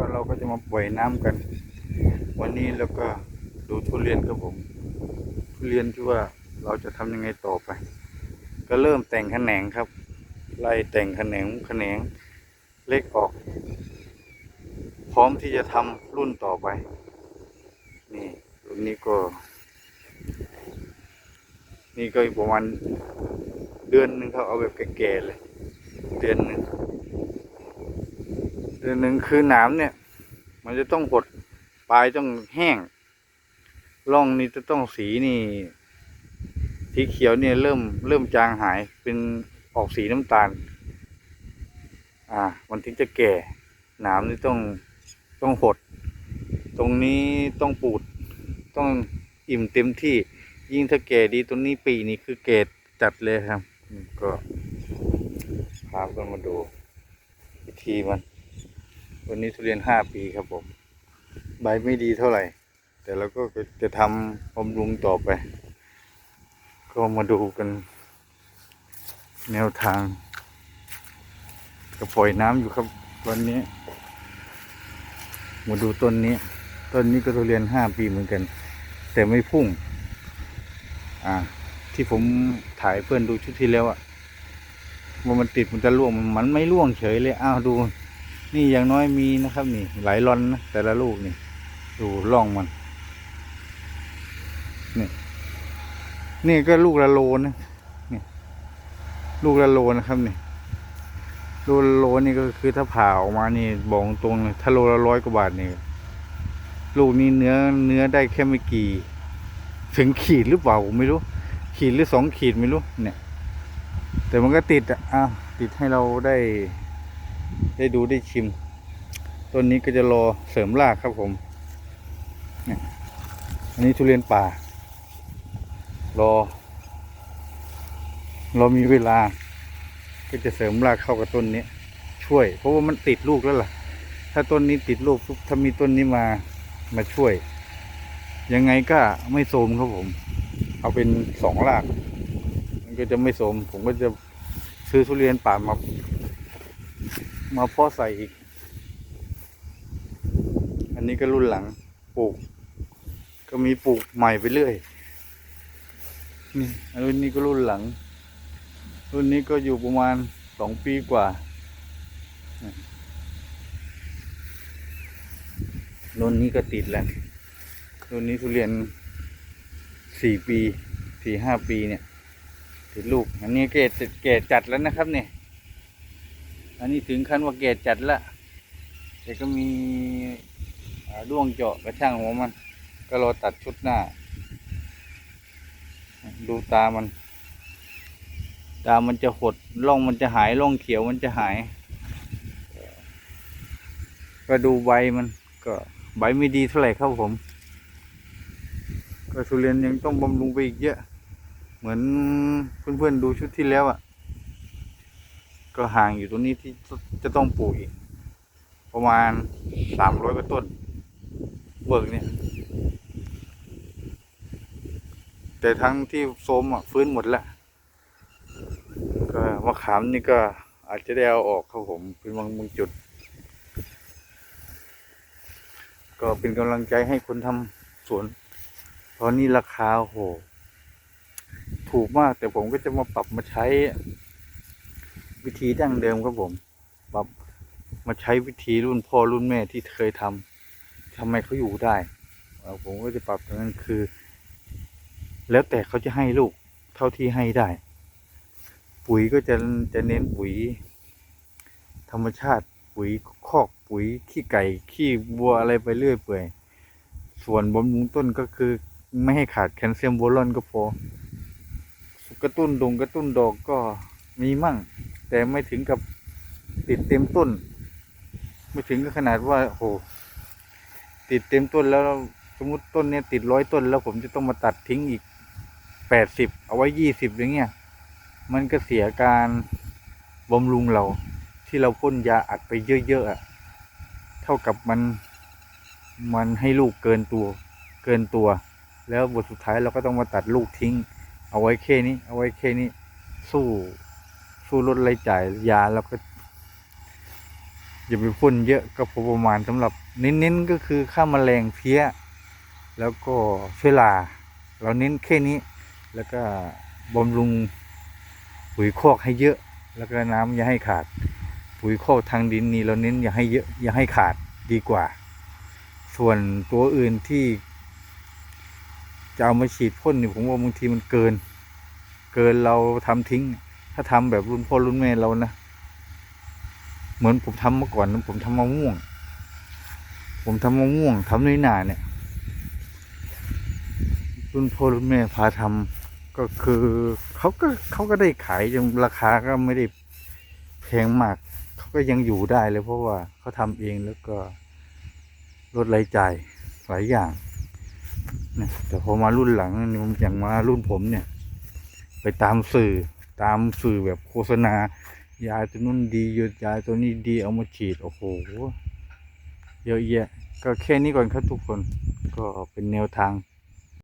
ก็เราก็จะมาปล่อยน้ำกัน วันนี้แล้วก็ดูทุเรียนครับผม ทุเรียนที่ว่าเราจะทำยังไงต่อไป ก็เริ่มแต่งแขนงครับ ไล่แต่งแขนงแขนงเล็กออก พร้อมที่จะทำรุ่นต่อไป นี่ตรุ่นนี้ก็ นี่ก็อีกประมาณเดือนหนึ่งเขาเอาแบบแก่ๆเลย เดือนหนึ่ง เดือนหนึ่งคือหนามเนี่ย มันจะต้องหดปลายต้องแห้งร่องนี่จะต้องสีนี่สีเขียวเนี่ยเริ่มเริ่มจางหายเป็นออกสีน้ำตาล อ่า มันถึงจะแก่หนามนี่ต้องต้องหด ตรงนี้ต้องปูด ต้องอิ่มเต็มที่ ยิ่งถ้าแก่ดีตรงนี้ปีนี้คือแก่จัดเลยครับอืมก็พากันมาดูวิธีมัน วันนี้ทุเรียนห้าปีครับผม ใบไม่ดีเท่าไหร่ แต่เราก็จะทำบำรุงต่อไป ก็มาดูกัน แนวทางก็ปล่อยน้ำอยู่ครับวันนี้ มาดูต้นนี้ ต้นนี้ก็ทุเรียนห้าปีเหมือนกัน แต่ไม่พุ่ง อ่า ที่ผมถ่ายเพื่อนดูชุดที่แล้วอะว่ามันติดมันจะร่วงมันมันไม่ร่วงเฉยเลย อ้าวดู นี่อย่างน้อยมีนะครับ นี่ หลายรอนนะแต่ละลูกนี่ ดูร่องมัน นี่ นี่ก็ลูกละโลนะนี่ลูกละโลนะครับนี่ลูกละโลนี่ก็คือถ้าผ่าออกมานี่บอกตรงเลยถ้าโลละร้อยกว่าบาทนี่ลูกนี้เนื้อเนื้อได้แค่ไม่กี่ ถึงขีดหรือเปล่าไม่รู้ ขีดหรือสองขีดไม่รู้ เนี่ย แต่มันก็ติดอะอ้าวติดให้เราได้ ได้ดูได้ชิม ต้นนี้ก็จะรอเสริมรากครับผมเนี่ยอันนี้ทุเรียนป่า รอเรามีเวลา ก็จะเสริมรากเข้ากับต้นนี้ ช่วย เพราะว่ามันติดลูกแล้วล่ะ ถ้าต้นนี้ติดลูกถ้ามีต้นนี้มามาช่วย ยังไงก็ไม่โทมครับผม เอาเป็นสองราก มันก็จะไม่โทมผมก็จะซื้อทุเรียนป่ามา มาพาะใส่อีก อันนี้ก็รุ่นหลังปลูก ก็มีปลูกใหม่ไปเรื่อย นี่อันรุ่นนี้ก็รุ่นหลัง รุ่นนี้ก็อยู่ประมาณสองปีกว่ารุ่นนี้ก็ติดแล้วรุ่นนี้ทุเรียนสี่ปีสี่ห้าปีเนี่ยติดลูก อันนี้เกตแก่จัดแล้วนะครับเนี่ย อันนี้ถึงขั้นว่าแก่จัดละ แต่ก็มีอ่าด้วงเจาะกระช่างหัวมัน ก็รอตัดชุดหน้า ดูตามัน ตามันจะหดร่องมันจะหายร่องเขียวมันจะหาย ก็ดูใบมันก็ใบไม่ดีเท่าไหร่ครับผม ก็ทุเรียนยังต้องบำรุงไปอีกเยอะ เหมือนเพื่อนๆดูชุดที่แล้วอะ่ะ ก็ห่างอยู่ตรงนี้ที่จะต้องปลูกอีก ประมาณสามร้อยกว่าต้น เบิกเนี่ย แต่ทั้งที่โซมอะฟื้นหมดแล้ว ก็มะขามนี่ก็อาจจะได้เอาออกครับผมเป็นบางบางจุด ก็เป็นกำลังใจให้คนทำสวนตอนนี้ราคาโห ถูกมากแต่ผมก็จะมาปรับมาใช้ วิธีดั้งเดิมครับผมปรับมาใช้วิธีรุ่นพ่อรุ่นแม่ที่เคยทำทำไมเขาอยู่ได้ผมก็จะปรับตรงนั้นคือ แล้วแต่เขาจะให้ลูกเท่าที่ให้ได้ ปุ๋ยก็จะจะเน้นปุ๋ย ธรรมชาติปุ๋ยคอกปุ๋ยขี้ไก่ขี้วัวอะไรไปเรื่อยเปื่อย ส่วนบำรุงต้นก็คือไม่ให้ขาดแคลเซียมโบรอนก็พอกระตุ้นดงกระตุ้นดอกก็มีมั่ง แต่ไม่ถึงกับติดเต็มต้น ไม่ถึงกับขนาดว่าโหติดเต็มต้นแล้วสมมติต้นเนี้ยติดร้อยต้น แล้วผมจะต้องมาตัดทิ้งอีกแปดสิบเอาไว้ยี่สิบอย่างเงี้ยมันก็เสียการบำรุงเรา ที่เราพ่นยาอัดไปเยอะๆอะเท่ากับมันมันให้ลูกเกินตัว เกินตัว แล้วบทสุดท้ายเราก็ต้องมาตัดลูกทิ้ง เอาไว้แค่นี้ เอาไว้แค่นี้สู้ สู้ลดรายจ่ายยาแล้วก็อย่าไปพ่นเยอะก็พอประมาณสำหรับเน้นๆก็คือฆ่าแมลงเพี้ย แล้วก็เชื้อราเราเน้นแค่นี้ แล้วก็บำรุงปุ๋ยคอกให้เยอะ แล้วก็น้ำอย่าให้ขาด ปุ๋ยคอกทางดินนี่เราเน้นอย่าให้เยอะอย่าให้ขาดดีกว่า ส่วนตัวอื่นที่จะเอามาฉีดพ่นนี่ผมว่าบางทีมันเกิน เกินเราทำทิ้ง ถ้าทำแบบรุ่นพ่อรุ่นแม่เรานะเหมือนผมทำเมื่อก่อนผมทำมะม่วง ผมทำมะม่วงทำน้อยหนาเนี่ย รุ่นพ่อรุ่นแม่พาทำก็คือเขาก็เขาก็ได้ขายจนราคาก็ไม่ได้แพงมากเขาก็ยังอยู่ได้เลยเพราะว่าเขาทำเองแล้วก็ลดรายจ่ายหลายอย่างนะแต่พอมารุ่นหลังนี่ผมอย่างมารุ่นผมเนี่ย ไปตามสื่อ ตามสื่อแบบโฆษณา ยาตัวนู้นดีหยุดยาตัวนี้ดีเอามาฉีดโอ้โหเยอะแยะ ก็แค่นี้ก่อนครับทุกคนก็เป็นแนวทาง